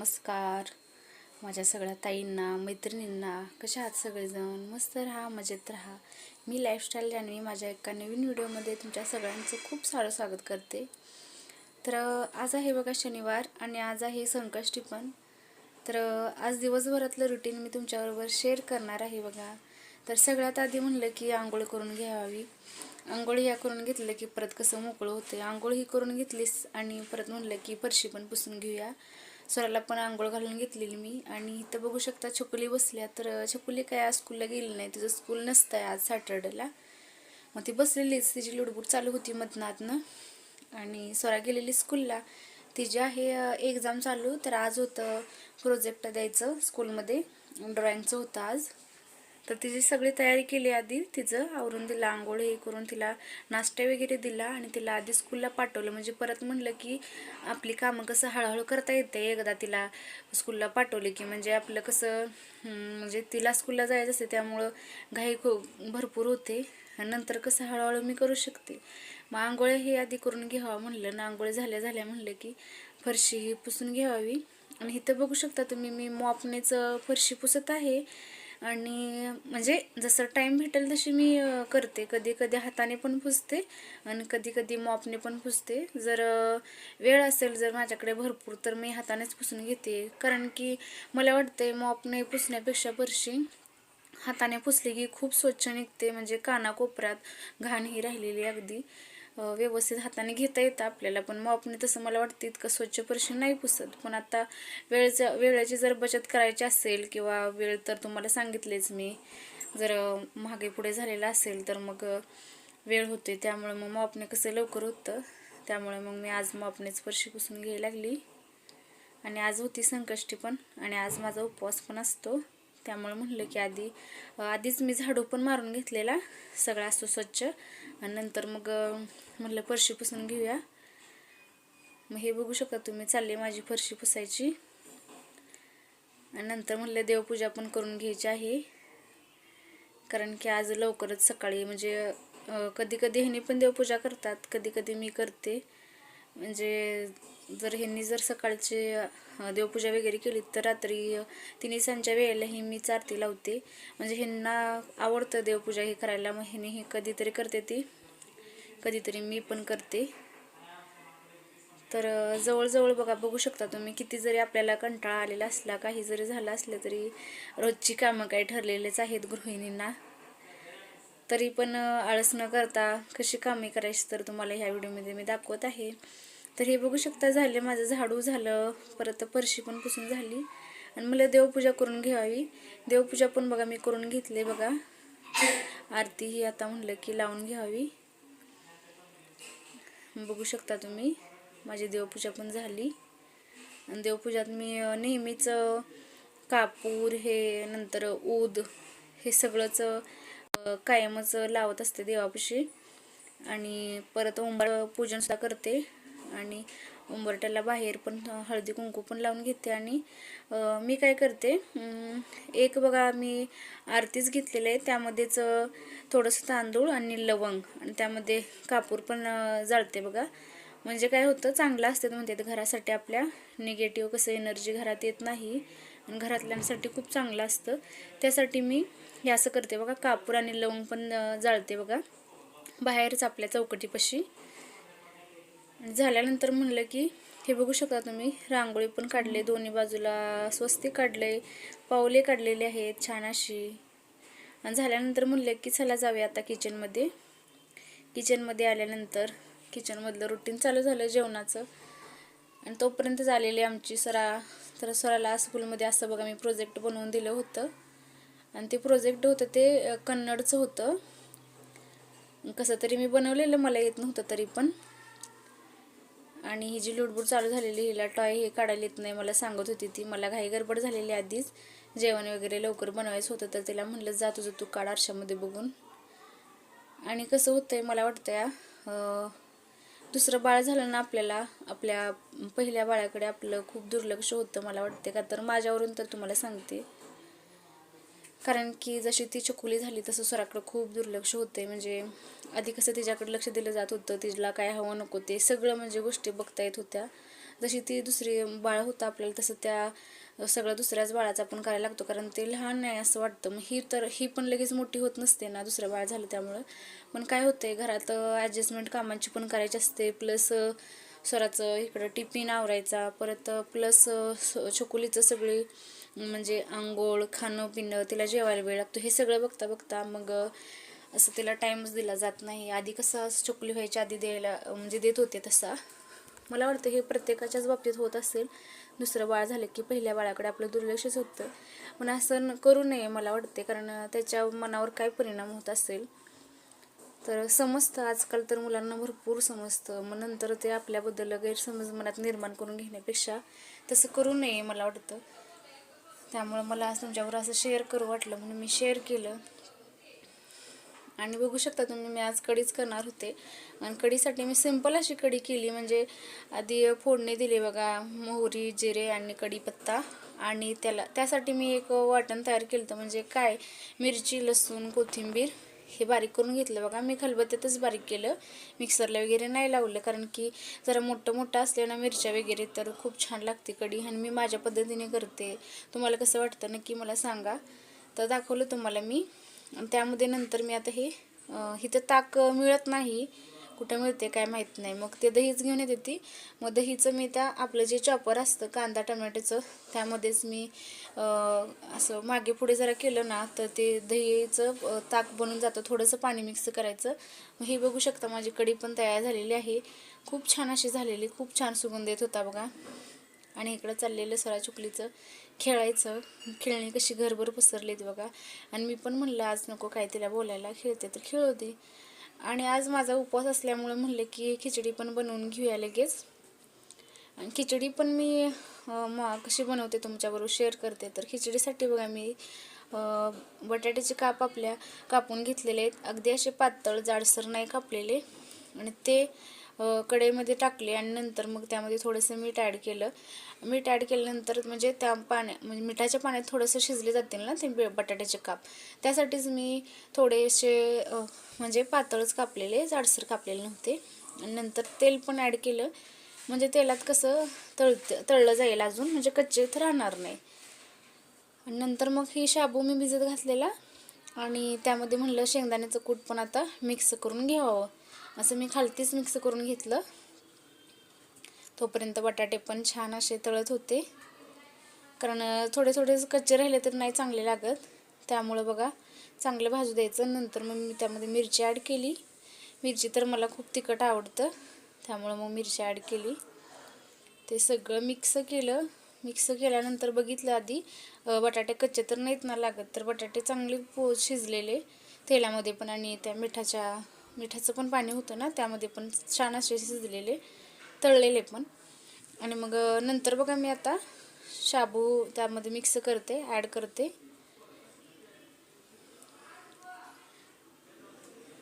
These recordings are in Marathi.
नमस्कार. माझ्या सगळ्या ताईंना मैत्रिणींना कशा आहात सगळेजण? मस्त राहा मजेत राहा. मी लाईफस्टाईल जान्हवी माझ्या एका नवीन व्हिडिओमध्ये तुमच्या सगळ्यांचं खूप सारं स्वागत करते. तर आज आहे बघा शनिवार आणि आज आहे संकष्टी पण. तर आज दिवसभरातलं रुटीन मी तुमच्याबरोबर शेअर करणार आहे बघा. तर सगळ्यात आधी म्हणलं की आंघोळ करून घ्यावी. आंघोळ ह्या करून घेतलं की परत कसं मोकळं होते आंघोळ ही करून घेतलीस आणि परत म्हणलं की फरशी पण पुसून घेऊया. स्वराला पण आंघोळ घालून घेतलेली मी. आणि इथं बघू शकता छकुली बसल्या. तर छकुली काय आज स्कूलला गेली नाही. तिचं स्कूल नसतं आहे आज सॅटर्डेला मग ती बसलेलीच तिची लुडबुड चालू होती मधनातनं आणि स्वरा गेलेली स्कूलला तिची आहे एक्झाम चालू. तर आज होतं प्रोजेक्ट द्यायचं स्कूलमध्ये ड्रॉइंगचं होतं आज. तर तिची सगळी तयारी केली आधी. तिचं आवरून दिलं आंघोळ हे करून तिला नाश्ता वगैरे दिला आणि तिला आधी स्कूलला पाठवलं. म्हणजे परत म्हणलं की आपली कामं कसं हळूहळू करता येते एकदा तिला स्कूलला पाठवले की. म्हणजे आपलं कसं म्हणजे तिला स्कूलला जायचं असते त्यामुळं घाई खूप भरपूर होते. आणि नंतर कसं हळूहळू मी करू शकते. मग आंघोळ हे आधी करून घ्यावं म्हणलं. ना आंघोळ झाल्या झाल्या म्हणलं की फरशी ही पुसून घ्यावी. आणि इथं बघू शकता तुम्ही मी मॉपनेच फरशी पुसत आहे. आणि म्हणजे जसं टाईम भेटेल तशी मी करते. कधी कधी हाताने पण पुसते आणि कधी कधी मॉपने पण पुसते. जर वेळ असेल जर माझ्याकडे भरपूर तर मी हातानेच पुसून घेते. कारण की मला वाटते मॉपने पुसण्यापेक्षा फरशी हाताने पुसली की खूप स्वच्छ निघते. म्हणजे कानाकोपऱ्यात घाण ही राहिलेली अगदी. व्यवस्थित हाताने घेता येतं आपल्याला. पण मॉपने तसं मला वाटतं इतकं स्वच्छ फरशी नाही पुसत. पण आता वेळेच्या वेळेची जर बचत करायची असेल किंवा वेळ तर तुम्हाला सांगितलेच मी. जर मागे पुढे झालेला असेल तर मग वेळ होते त्यामुळे मग मॉपने कसं लवकर होतं. त्यामुळे मग मी आज मॉपनेच फरशी पुसून घ्यायला लागली. आणि आज होती संकष्टी पण. आणि आज माझा उपवास पण असतो. त्यामुळे म्हणलं की आधी आधीच मी झाडू पण मारून घेतलेला सगळा असतो स्वच्छ. आणि नंतर मग म्हटलं म्हणलं फरशी पुसून घेऊया. मग हे बघू शकता तुम्ही चालले माझी फरशी पुसायची. आणि नंतर म्हणलं देवपूजा पण करून घ्यायची आहे. कारण की आज लवकरच सकाळी म्हणजे कधी कधी ह्यानी पण देवपूजा करतात कधी कधी मी करते. म्हणजे जर ह्यांनी जर सकाळचे देवपूजा वगैरे केली तर रात्री तिन्ही सांच्या वेळेलाही मी चारती लावते. म्हणजे ह्यांना आवडतं देवपूजा हे करायला मग ह्यांनी हे कधीतरी करते ती. कधीतरी मी पण करते. तर जवळजवळ बघा बघू शकता तुम्ही किती जरी आपल्याला कंटाळा आलेला असला काही जरी झालं असलं तरी रोजची कामं काही ठरलेलेच आहेत गृहिणींना. तरी पण आळस न करता कशी कामे करायची तर तुम्हाला ह्या व्हिडिओमध्ये मी दाखवत आहे. तर हे बघू शकता झाले माझं झाडू झालं. परत परशी पण पुसून झाली. आणि मला देवपूजा करून घ्यावी. देवपूजा पण बघा मी करून घेतली बघा. आरती ही आता म्हणलं की लावून घ्यावी. बघू शकता तुम्ही माझी देवपूजा पण झाली. आणि देवपूजात मी नेहमीच कापूर हे नंतर ऊद हे सगळंच कायमच लावत असते देवापाशी. आणि परत ओंबाळ पूजनसुद्धा करते. आणि उंबरट्याला बाहेर पण हळदी कुंकू पण लावून घेते आणि मी काय करते एक बघा मी आरतीच घेतलेलं आहे. त्यामध्येच थोडंसं तांदूळ आणि लवंग आणि त्यामध्ये कापूर पण जाळते बघा. म्हणजे काय होतं चांगलं असतं म्हणते घरासाठी आपल्या. निगेटिव्ह कसं एनर्जी घरात येत नाही आणि घरातल्यांसाठी खूप चांगलं असतं. त्यासाठी मी हे असं करते बघा कापूर आणि लवंग पण जाळते बघा. बाहेरच आपल्या चौकटीपाशी. झाल्यानंतर म्हणलं की हे बघू शकता तुम्ही रांगोळी पण काढले दोन्ही बाजूला स्वस्ती काढले पावले काढलेले आहेत छान अशी. आणि झाल्यानंतर म्हणलं की चला जाऊया आता किचनमध्ये किचनमध्ये आल्यानंतर किचनमधलं रुटीन चालू झालं जेवणाचं. आणि तोपर्यंत झालेली आमची सरा तर सराला स्कूलमध्ये असं बघा मी प्रोजेक्ट बनवून दिलं होतं. आणि ते प्रोजेक्ट होतं ते कन्नडचं होतं. कसं तरी मी बनवलेलं मला येत नव्हतं तरी पण. आणि ही जी लुडबुड चालू झालेली हिला टॉय हे काढायला येत नाही मला सांगत होती ती. मला घाई गडबड झालेली आधीच. जेवण वगैरे लवकर बनवायचं होतं तर तिला म्हणलं जा तुझं तू काढ आरशामध्ये बघून. आणि कसं होतंय मला वाटतंय दुसरं बाळ झालं ना आपल्याला आपल्या पहिल्या बाळाकडे आपलं खूप दुर्लक्ष होतं मला वाटते का? तर माझ्यावरून तर तुम्हाला सांगते. कारण की जशी ती चकुली झाली तसं स्वराकडं खूप दुर्लक्ष होते म्हणजे आधी कसं तिच्याकडे लक्ष दिलं जात होतं तिला काय हवं नको ते सगळं म्हणजे गोष्टी बघता येत होत्या. जशी ती दुसरी बाळ होतं आपल्याला तसं त्या सगळं दुसऱ्याच बाळाचा आपण करायला लागतो. कारण ते लहान नाही असं वाटतं. मग ही तर ही पण लगेच मोठी होत नसते ना दुसरं बाळ झालं त्यामुळं. पण काय होतंय घरात ॲडजस्टमेंट कामांची पण करायची असते. प्लस स्वराचं इकडं टिफिन आवरायचा. परत प्लस छोकुलीचं सगळी म्हणजे आंघोळ खाणं पिणं तिला जेवायला वेळ लागतो. हे सगळं बघता बघता मग असं तिला टाईमच दिला जात नाही. आधी कसं चोकली व्हायच्या आधी द्यायला म्हणजे देत होते तसा. मला वाटतं हे प्रत्येकाच्याच बाबतीत होत असेल. दुसरं बाळ झालं की पहिल्या बाळाकडे आपलं दुर्लक्षच होतं. पण असं करू नये मला वाटते कारण त्याच्या मनावर काय परिणाम होत असेल? तर समजतं. आजकाल तर मुलांना भरपूर समजतं. मग नंतर ते आपल्याबद्दल गैरसमज मनात निर्माण करून घेण्यापेक्षा तसं करू नये मला वाटतं. त्यामुळं मला तुमच्यावर असं शेअर करू वाटलं. म्हणून मी शेअर केलं. आणि बघू शकता तुम्ही मी आज कढीच करणार होते. आणि कढीसाठी मी सिंपल अशी कढी केली. म्हणजे आधी फोडणी दिली बघा मोहरी जिरे आणि कढीपत्ता. आणि त्याला त्यासाठी मी एक वाटण तयार केलं होतं. म्हणजे काय? मिरची लसूण कोथिंबीर. हे बारीक करून घेतलं बघा. मी खलबत्त्यातच बारीक केलं. मिक्सरला वगैरे नाही लावलं कारण की जरा मोठं मोठं असलं ना मिरच्या वगैरे तर खूप छान लागते कढी. आणि मी माझ्या पद्धतीने करते. तुम्हाला कसं वाटतं नक्की मला सांगा. तर दाखवलं तुम्हाला मी. आणि त्यामध्ये नंतर मी आता हे इथं ताक मिळत नाही. कुठं मिळते काय माहीत नाही. मग ते दहीच घेऊन येते ती. मग दहीचं मी त्या आपलं जे चॉपर असतं कांदा टमॅटोचं त्यामध्येच मी असं मागे पुढे जरा केलं ना तर ते दहीचं ताक बनून जातं. थोडंसं पाणी मिक्स करायचं. मग हे बघू शकता माझी कढी पण तयार झालेली आहे. खूप छान अशी झालेली खूप छान सुगंध येत होता बघा. आणि इकडं चाललेलं सरा चुकलीचं खेळायचं. खेळणी कशी घरभर पसरलीत बघा. आणि मी पण म्हणलं आज नको काय तिला बोलायला खेळते तर खेळू दे. आणि आज माझा उपवास असल्यामुळे म्हणले की खिचडी पण बनवून घेऊया लगेच. आणि खिचडी पण मी कशी बनवते तुमच्याबरोबर शेअर करते. तर खिचडीसाठी बघा मी बटाट्याचे काप आपल्या कापून घेतलेले आहेत. अगदी असे पातळ जाडसर नाही कापलेले. आणि ते कढईमध्ये टाकले आणि नंतर मग त्यामध्ये थोडंसं मीठ ॲड केलं. मीठ ॲड केल्यानंतर म्हणजे त्या पाण्या म्हणजे मिठाच्या पाण्यात थोडंसं शिजले जातील ना ते बटाट्याचे काप. त्यासाठीच मी थोडेसे म्हणजे पातळच कापलेले जाडसर कापलेले नव्हते. आणि नंतर तेल पण ॲड केलं. म्हणजे तेलात कसं तळ तळलं जाईल अजून म्हणजे कच्चे तर राहणार नाही. आणि नंतर मग ही शाबू मी भिजत घातलेला. आणि त्यामध्ये म्हणलं शेंगदाण्याचं कूट पण आता मिक्स करून घ्यावं. असं मी खालतीच मिक्स करून घेतलं. तोपर्यंत बटाटे पण छान असे तळत होते. कारण थोडे थोडे कच्चे राहिले तर नाही चांगले लागत. त्यामुळं बघा चांगलं भाजू द्यायचं. नंतर मग मी त्यामध्ये मिरची ॲड केली. मिरची तर मला खूप तिखट आवडतं. त्यामुळं मग मिरची ॲड केली. ते सगळं मिक्स केलं. मिक्स केल्यानंतर बघितलं आधी बटाटे कच्चे तर नाहीत ना लागत तर बटाटे चांगले पो शिजलेले. तेलामध्ये पण आणि त्या मिठाच्या मिठाचं पण पाणी होतं ना त्यामध्ये पण छान असे शिजलेले तळलेले पण. आणि मग नंतर बघा मी आता शाबू त्यामध्ये मिक्स करते ॲड करते.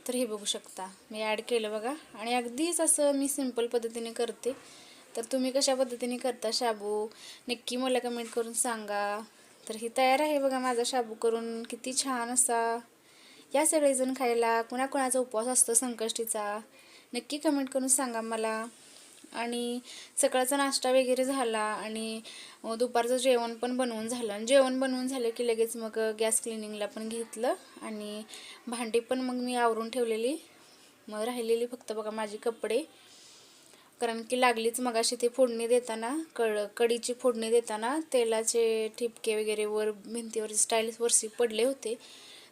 तर हे बघू शकता मी ॲड केलं बघा. आणि अगदीच असं मी सिंपल पद्धतीने करते. तर तुम्ही कशा पद्धतीने करता शाबू नक्की मला कमेंट करून सांगा. तर ही तयार आहे बघा माझा शाबू करून किती छान असा या सगळेजण खायला कुणाकुणाचा उपवास असतो संकष्टीचा नक्की कमेंट करून सांगा मला. आणि सकाळचा नाश्ता वगैरे झाला आणि दुपारचं जेवण पण बनवून झालं. आणि जेवण बनवून झालं की लगेच मग गॅस क्लिनिंगला पण घेतलं आणि भांडी पण मग मी आवरून ठेवलेली. मग राहिलेली फक्त बघा माझी कपडे. कारण की लागलीच मग अशी ते फोडणी देताना कड कढीची फोडणी देताना तेलाचे ठिपके वगैरे वर भिंतीवर स्टाईल्स वरशी पडले होते.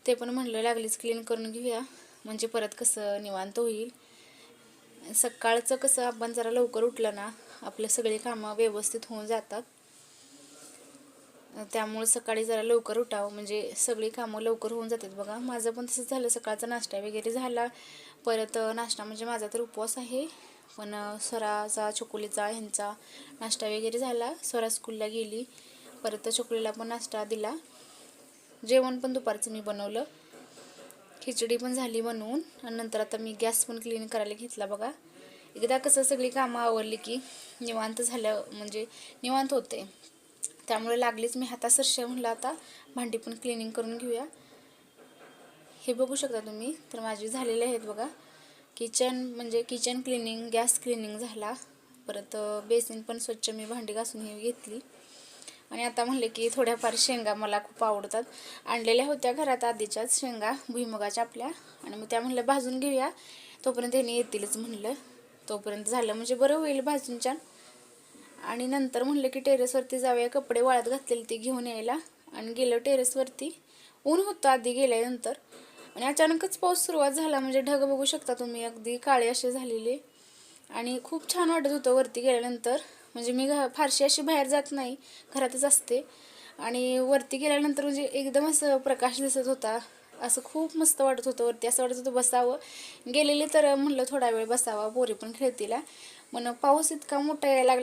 ते पण म्हणलं लागलीच क्लीन करून घेऊया. म्हणजे परत कसं निवांत होईल. सकाळचं कसं आपण जरा लवकर उठलं ना आपले सगळे कामं व्यवस्थित होऊन जातात. त्यामुळे सकाळी जरा लवकर उठावं. म्हणजे सगळी कामं लवकर होऊन जातात. बघा माझं पण तसंच झालं. सकाळचा नाश्ता वगैरे झाला. परत नाश्ता म्हणजे माझा तर उपवास आहे. पण स्वराचा चकोलीचा ह्यांचा नाश्ता वगैरे झाला. स्वरा स्कूलला गेली. परत चकोलीला पण नाश्ता दिला. जेवण पण दुपारचं मी बनवलं. खिचडी पण झाली बनवून. आणि नंतर आता मी गॅस पण क्लीन करायला घेतला बघा. एकदा कसं सगळी कामं आवरली की निवांत झाल्या म्हणजे निवांत होते. त्यामुळे लागलीच मी हातासरशे म्हणलं आता भांडी पण क्लिनिंग करून घेऊया. हे बघू शकता तुम्ही तर माझे झालेले आहेत बघा. किचन म्हणजे किचन क्लिनिंग गॅस क्लिनिंग झाला. परत बेसिन पण स्वच्छ मी भांडी घासून ही घेतली. आणि आता म्हणले की थोड्याफार शेंगा मला खूप आवडतात. आणलेल्या होत्या घरात आधीच्याच शेंगा भुईमुगाच्या आपल्या. आणि मग त्या म्हणलं भाजून घेऊया. तोपर्यंत त्यांनी येतीलच म्हणलं. तोपर्यंत झालं म्हणजे बरं होईल भाजून छान आणि नंतर म्हणलं की टेरेसवरती जाऊया कपडे वाळत घातलेले ते घेऊन यायला. आणि गेलं टेरेसवरती. ऊन होतं आधी गेल्यानंतर. आणि अचानकच पाऊस सुरुवात झाला म्हणजे ढग बघू शकता तुम्ही अगदी काळे असे झालेले. आणि खूप छान वाटत होतं वरती गेल्यानंतर. म्हणजे मी घ फारशी अशी बाहेर जात नाही घरातच असते. आणि वरती गेल्यानंतर म्हणजे एकदम असं प्रकाश दिसत होता. असं खूप मस्त वाटत होतं वरती असं वाटत होतं बसावं. गेलेले तर म्हणलं थोडा वेळ बसावा पोरी पण खेळतीला मग पाऊस इतका मोठा यायला लागला.